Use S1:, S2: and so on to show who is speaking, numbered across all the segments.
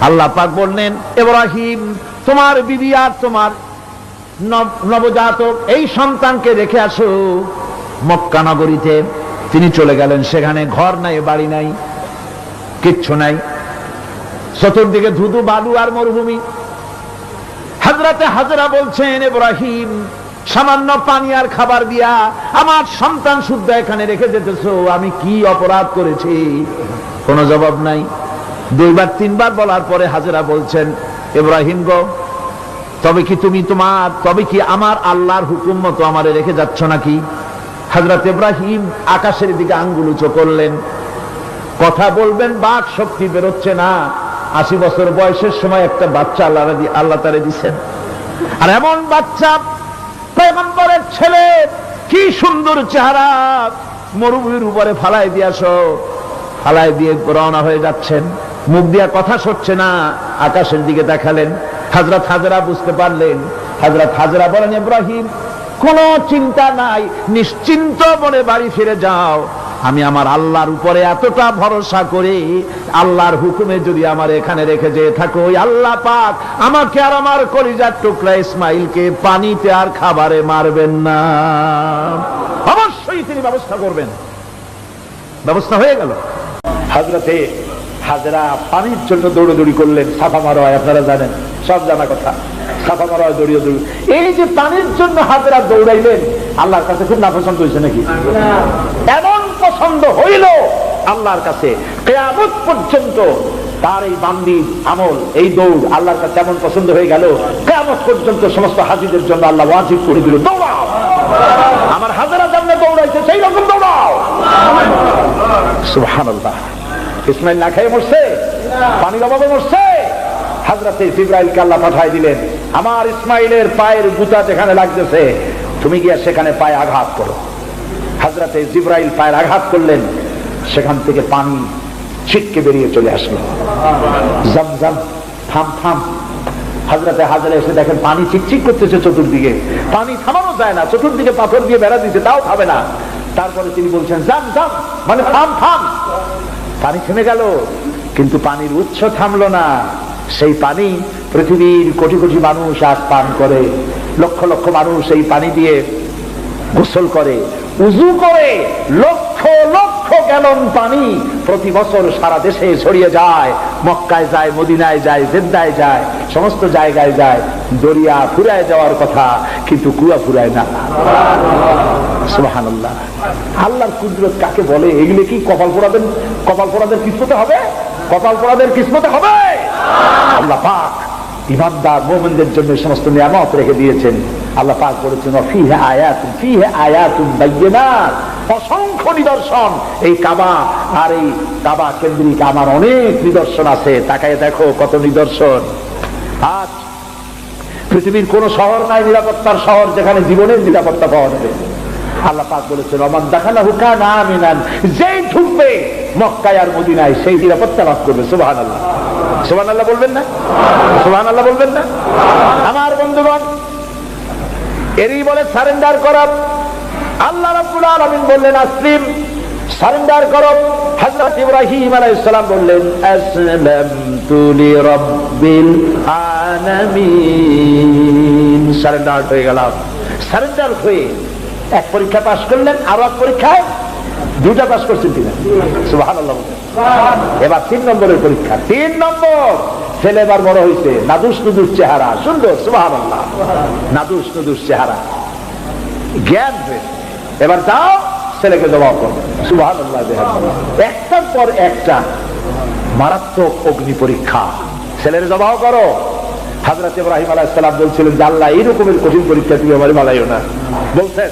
S1: আল্লাহ পাক বললেন, ইব্রাহিম, তোমার বিবি আর তোমার নব- নবজাতক, এই সন্তানকে রেখে আসো। মক্কা নগরীতে তিনি চলে গেলেন। সেখানে ঘর নাই, বাড়ি নাই, কিচ্ছু নাই। চতুর্দিকে ধুধু, বালু আর মরুভূমি। হাজরাতে হাজরা বলছেন, ইব্রাহিম, সামান্য পানি আর খাবার দিয়া আমার সন্তান শুদ্ধ এখানে রেখে যেতেছো। আমি কি অপরাধ করেছি? কোনো জবাব নাই। দুইবার, তিনবার বলার পরে হাজরা বলছেন, ইব্রাহিম গো, তবে কি তুমি তোমার, তবে কি আমার আল্লাহর হুকুম মতো আমারে রেখে যাচ্ছ নাকি? হাজরত ইব্রাহিম আকাশের দিকে আঙ্গুল উঁচু করলেন। কথা বলবেন, বাক শক্তি বেরোচ্ছে না। আশি বছর বয়সের সময় একটা বাচ্চা আল্লাহ আল্লাহ তারে দিচ্ছেন আর এমন বাচ্চা পেগম্বরের ছেলে, কি সুন্দর চেহারা। মরুভূমির উপরে ফালাই দিয়াছ ফালাই দিয়ে রওনা হয়ে যাচ্ছেন। মুখ দিয়া কথা সরছে না, আকাশের দিকে দেখালেন। হাজরত হাজরা বুঝতে পারলেন হাজরত হাজরা বলেন, ইব্রাহিম, কোন চিন্তা নাই, নিশ্চিন্ত মনে বাড়ি ফিরে যাও। আমি আমার আল্লাহর উপরে এতটা ভরসা করে আল্লাহর হুকুমে যদি আমার এখানে রেখে যেয়ে থাকো, ওই আল্লাহ পাক আমাকে আর আমার কলিজার টুকরা ইসমাইলকে পানিতে আর খাবারে মারবেন না। অবশ্যই তিনি ব্যবস্থা করবেন। ব্যবস্থা হয়ে গেল। হাজরাতে হাজরা পানির জন্য দৌড়দৌড়ি করলেন সাফা মারোয় আপনারা জানেন, সব জানা কথা। সাফা মারোয় দৌড়িয়ে দৌড়ি এই যে পানির জন্য হাজরা দৌড়াইলেন, আল্লাহর কাছে খুব নাপসন্দ হয়েছে নাকি? এমন পছন্দ হইল আল্লাহর কাছে, কেয়ামত পর্যন্ত তার এই বান্দি আমল, এই দৌড় আল্লাহর কাছে এমন পছন্দ হয়ে গেল, কেয়ামত পর্যন্ত সমস্ত হাজিদের জন্য আল্লাহ ওয়াজিব করে দিল, দৌড়াও। আমার হাজারা জানলে দৌড়াইছে সেই রকম দৌড়াও। সুবহানাল্লাহ। ইসমাইল না খেয়ে মরছে? পানির অভাবে মরছে? হাজরাতে ইব্রাহিমকে আল্লাহ পাঠাই দিলেন, আমার ইসমাইলের পায়ের গুতা যেখানে লাগতেছে, তুমি গিয়া সেখানে পায়ে আঘাত করো। হাজরাতে জিব্রাইল পায়ের আঘাত করলেন, সেখান থেকে পানি ছিটকে বেরিয়ে চলে আসলো। থাম থাম। হাজরাতে হাজারে এসে দেখেন পানি চিকচিক করতেছে চতুর্দিকে। পানি থামানো যায় না, চতুর্দিকে পাথর দিয়ে বেড়া দিচ্ছে তাও খাবে না। তারপরে তিনি বলছেন জাম জাম মানে থাম থাম। পানি থেমে গেল, কিন্তু পানির উৎস থামলো না। সেই পানি পৃথিবীর কোটি কোটি মানুষ আজ পান করে। লক্ষ লক্ষ মানুষ এই পানি দিয়ে গোসল করে, উজু করে লক্ষ লক্ষ গ্যালন পানি প্রতি বছর সারা দেশে ছড়িয়ে যায়। মক্কায় যায়, মদিনায় যায়, জেদ্দায় যায়, সমস্ত জায়গায় যায়। দরিয়া ফুরায় যাওয়ার কথা, কিন্তু কুয়া ফুরায় না। সুবহানাল্লাহ। আল্লাহর কুদরত কাকে বলে? এগুলো কি কপাল পোড়াদের কপাল পোড়াদের কিসমতে হবে? কপাল পোড়াদের কিসমতে হবে? আল্লাহ পাক ইমানদার মোমেনদের জন্য সমস্ত নিয়ামত রেখে দিয়েছেন। আল্লাহ পাক বলেছেন ফিহে আয়াতুন ফিহে আয়াতুন বাyyিনাত অসংখ্য নিদর্শন। এই কাবা আর এই কাবা কেন্দ্রিক আমার অনেক নিদর্শন আছে। তাকায় দেখো কত নিদর্শন। আজ পৃথিবীর কোন শহর নাই, নিরাপত্তার শহর যেখানে জীবনের নিরাপত্তা পাওয়া যাবে। আল্লাহ পাক বলেছেন হুকা না আমিনান যেই ঢুকবে মক্কায় আর মদিনায়, সেই নিরাপত্তা লাভ করবে। সুবাহান আল্লাহ আল্লাহ বলবেন না? সুবাহান আল্লাহ বলবেন না? আমার বন্ধুগণ, এরই বলে সারেন্ডার আল্লাহ রাব্বুল আলামিন বললেন, আসলিম, সারেন্ডার করো। হযরত ইব্রাহিম আলাইহিস সালাম বললেন, আসলামতু লিরাব্বিল আলামিন। সারেন্ডার হয়ে গেলাম। সারেন্ডার হয়ে এক পরীক্ষা পাস করলেন, আর এক পরীক্ষায় দুটা পাস করছেন কিনা সুবহানাল্লাহ। এবার তিন নম্বরের পরীক্ষা। তিন নম্বর, ছেলে এবার বড় হয়েছে নাদুস নুদুস চেহারা। সুন্দর, সুবহানাল্লাহ। নাদুস নুদুস চেহারা। জ্ঞান হয়েছে। এবার যাও, ছেলেকে জবাব করো। সুবাহ একটার পর একটা মারাত্মক অগ্নি পরীক্ষা। ছেলের জবাব করো। হাজরত ইব্রাহিম আলাহ সালাম বলছিলেন আল্লাহ এইরকমের কঠিন পরীক্ষা তুমি আমার মালাইও না। বলছেন,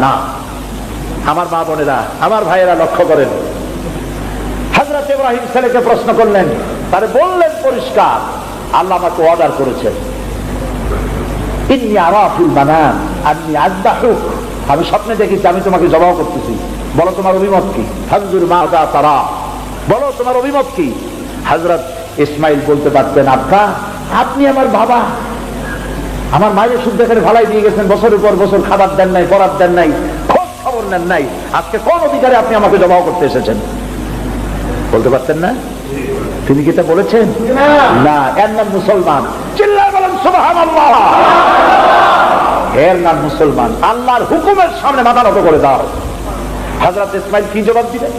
S1: না। আমার মা বোনেরা, আমার ভাইয়েরা লক্ষ্য করেন। হাজরত ইব্রাহিম ছেলেকে প্রশ্ন করলেন, তারে বললেন পরিষ্কার, আল্লাহ আমাকে অর্ডার করেছেন। ইন্নি আরাফিল মানাম আপনি আজদাহুক আমি স্বপ্নে দেখেছি আমি তোমাকে জবাব করতেছি। বলো তোমার অভিমত কি? হাজুর মা তারা। বলো তোমার অভিমত কি? হজরত ইসমাইল বলতে পারতেন আব্বা আপনি আমার বাবা। আমার মায়ের শুদ্ধ এখানে ভালাই দিয়ে গেছেন বছরের পর বছর খাবার দেন নাই পড়ার দেন নাই খোঁজ খবর নেন নাই। আজকে কোন অধিকারে আপনি আমাকে জবাব করতে এসেছেন? বলতে পারতেন না? তিনি কি তা বলেছেন? না এর নাম মুসলমান। চিল্লায় বলেন সুবহানাল্লাহ। এর মুসলমান। আল্লাহর হুকুমের সামনে মাথা নত করে দাও। হযরত ইসমাইল কি জবাব দিলেন?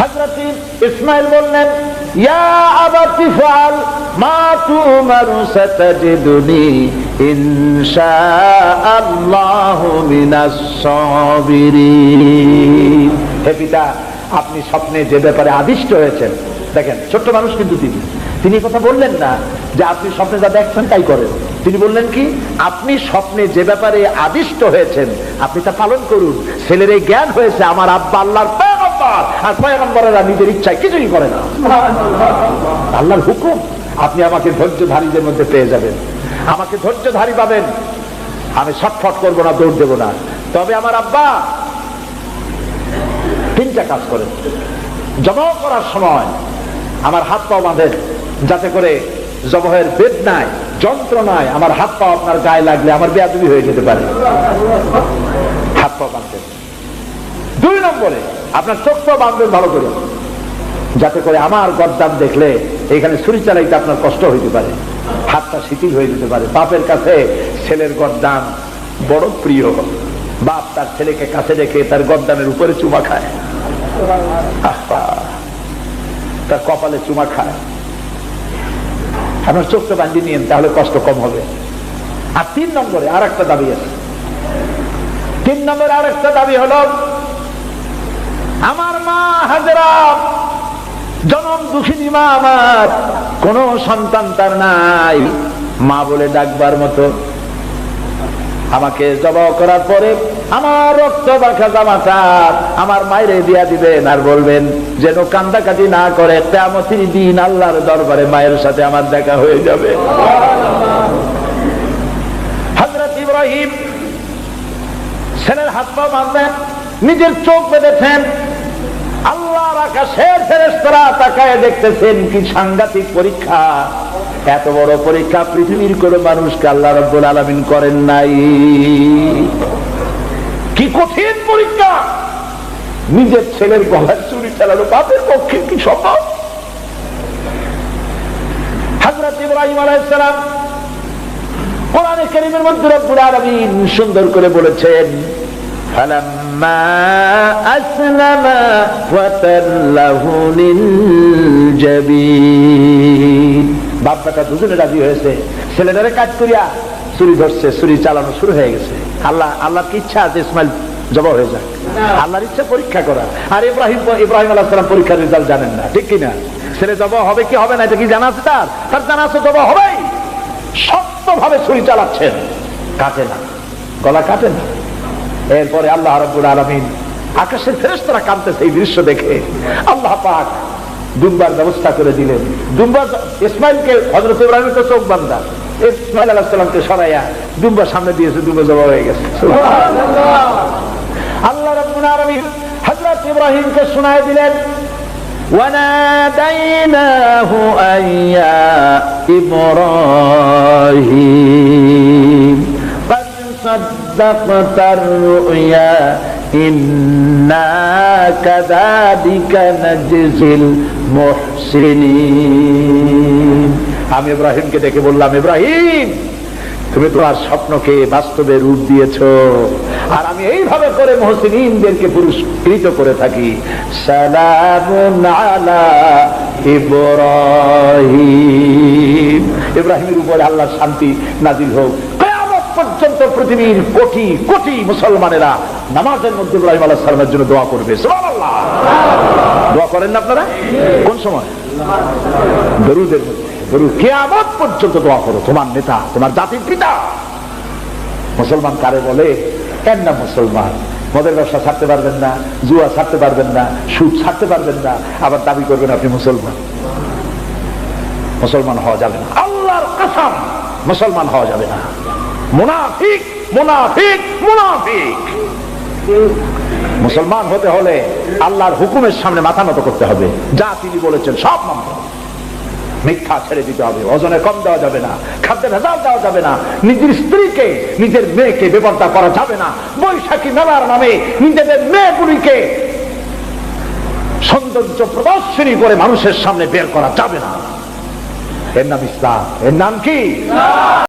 S1: হযরত ইসমাইল বললেন, ইয়া আবাতি ফাল মা তুমারু সাতাজিদুনি ইনশাআল্লাহু মিনাস সাবিরিন। হে পিতা, আপনি স্বপ্নে যে ব্যাপারে আদিষ্ট হয়েছেন, দেখেন, ছোট্ট মানুষ কিন্তু তিনি। তিনি কথা বললেন না যে আপনি স্বপ্নে যা দেখছেন তাই করেন। তিনি বললেন কি, আপনি স্বপ্নে যে ব্যাপারে আদিষ্ট হয়েছেন, আপনি তা পালন করুন। ছেলের এই জ্ঞান হয়েছে, আমার আব্বা আল্লাহর আর পয়গম্বরেরা নিজের ইচ্ছায় কিছুই করে না। আল্লাহর হুকুম, আপনি আমাকে ধৈর্যধারীদের মধ্যে পেয়ে যাবেন। আমাকে ধৈর্যধারী পাবেন। আমি ছটফট করব না, দৌড় দেবো না। তবে আমার আব্বা তিনটা কাজ করেন। জমা করার সময় আমার হাত পা বাঁধেন, যাতে করে জবহের বেদনায় যন্ত্রণায় আমার হাত পা আপনার গায়ে লাগলে আমার বেয়াদবি হয়ে যেতে পারে। হাত পা বাঁধবেন দুই নম্বরে, আপনার চোখ পা বাঁধবেন ভালো করে। যাতে করে আমার গদ্দাম দেখলে এখানে ছুরি চালাইতে আপনার কষ্ট হইতে পারে। হাতটা শিথিল হয়ে যেতে পারে। বাপের কাছে ছেলের গদ্দাম বড় প্রিয়। বাপ তার ছেলেকে কাছে রেখে তার গদ্দামের উপরে চুমা খায়। তার কপালে চুমা খায়। আপনার চোখটা বান্ধিয়ে নিন তাহলে কষ্ট কম হবে। আর তিন নম্বরে আর একটা দাবি আছে। তিন নম্বরে আর একটা দাবি হলো, আমার মা হাজরা, জনম দুঃখিনী মা আমার, কোন সন্তান তার নাই। মা বলে ডাকবার মতো। আমাকে জবাব করার পরে আমার রক্ত বাঁকা জামাটা আমার মায়েরে দিয়া দিবেন আর বলবেন, যেন কান্দাকাটি না করে তেমতির দিন আল্লাহর দরবারে মায়ের সাথে আমার দেখা হয়ে যাবে। হজরত ইব্রাহিম ছেলের হাত পা বাঁধলেন নিজের চোখ বেঁধেছেন, আল্লাহর আকাশের ফেরেশতারা তাকায় দেখতেছেন কি সাংঘাতিক পরীক্ষা। এত বড় পরীক্ষা পৃথিবীর কোন মানুষকে আল্লাহ রব্বুল আলামিন করেন নাই। কি কঠিন পরীক্ষা নিজের ছেলের গলায় চুরি চালানো বাপের পক্ষে কি সম্ভব হযরত ইব্রাহিম আলাইহিস সালাম কোরআনে কারীমের মধ্যে রব্বুল আলামিন সুন্দর করে বলেছেন فلما أسلم وتله للجبين বাপ বেটা দুজনে রাজি হয়েছে ছেলেটারে কাজ করিয়া চুরি ধরছে, চুরি চালানো শুরু হয়ে গেছে। আল্লাহ, আল্লাহর ইচ্ছা আছে, ইসমাইল জবাব হয়ে যাক। আল্লাহর ইচ্ছা পরীক্ষা করা। আর ইব্রাহিম ইব্রাহিম আল্লাহ সালাম পরীক্ষার রেজাল্ট জানেন না, ঠিক কিনা? ছেলে জবাব হবে কি হবে না, এটা কি জানা আছে তার? তার জানা আছে, জবাব হবেই। শক্তভাবে ছুরি চালাচ্ছেন। কাটে না। গলা কাটে না। এরপরে আল্লাহ রব্বুল আলমিন আকাশের ফেরেশতারা কাঁদতেছে এই দৃশ্য দেখে। আল্লাহ পাক দুম্বার ব্যবস্থা করে দিলেন। দুম্বার ইসমাইলকে হজরত ইব্রাহিমের তো চোখ বান্দা। ইসমাইল আলাহ সাল্লামকে সরাইয়া দুম্বার সামনে দিয়েছে দুম্বা জমা হয়ে গেছে আল্লাহ রব্বুল আলমিন হজরত ইব্রাহিমকে শোনায় দিলেন وناديناه أن يا إبراهيم قد صدقت الرؤيا إنا كذلك نجزي المحسنين আমি ইব্রাহিমকে ডেকে বললাম, ইব্রাহিম, তুমি তোমার স্বপ্নকে বাস্তবে রূপ দিয়েছ। আর আমি এইভাবে করে মহসিনদেরকে পুরস্কৃত করে থাকি। ইব্রাহিমের উপরে আল্লাহর শান্তি নাজিল হোক। পর্যন্ত পৃথিবীর কোটি কোটি মুসলমানেরা নামাজের মধ্যে ইব্রাহিম আলাহ সালামের জন্য দোয়া করবে। দোয়া করেন না আপনারা? কোন সময়? দরুদের মধ্যে। কেয়ামত পর্যন্ত দোয়া করো। তোমার নেতা, তোমার জাতির পিতা। মুসলমান কারে বলে? এর না মুসলমান? মদের ব্যবসা ছাড়তে পারবেন না, জুয়া ছাড়তে পারবেন না, সুদ ছাড়তে পারবেন না, আবার দাবি করবেন আপনি মুসলমান। মুসলমান হওয়া যাবে না। আল্লাহর কাসাম, মুসলমান হওয়া যাবে না। মুনাফিক মুনাফিক মুনাফিক। মুসলমান হতে হলে আল্লাহর হুকুমের সামনে মাথা নত করতে হবে। যা তিনি বলেছেন সব মানতে হবে। মিথ্যা ছেড়ে দিতে হবে। ওজনে কম দেওয়া যাবে না, খাদ্যে ভেজাল দেওয়া যাবে না, নিজের স্ত্রীকে, নিজের মেয়েকে বেপর্দা করা যাবে না। বৈশাখী মেলার নামে নিজেদের মেয়েগুলিকে সৌন্দর্য প্রদর্শনী করে মানুষের সামনে বের করা যাবে না। এর নাম ইসলাম। এর নাম কি?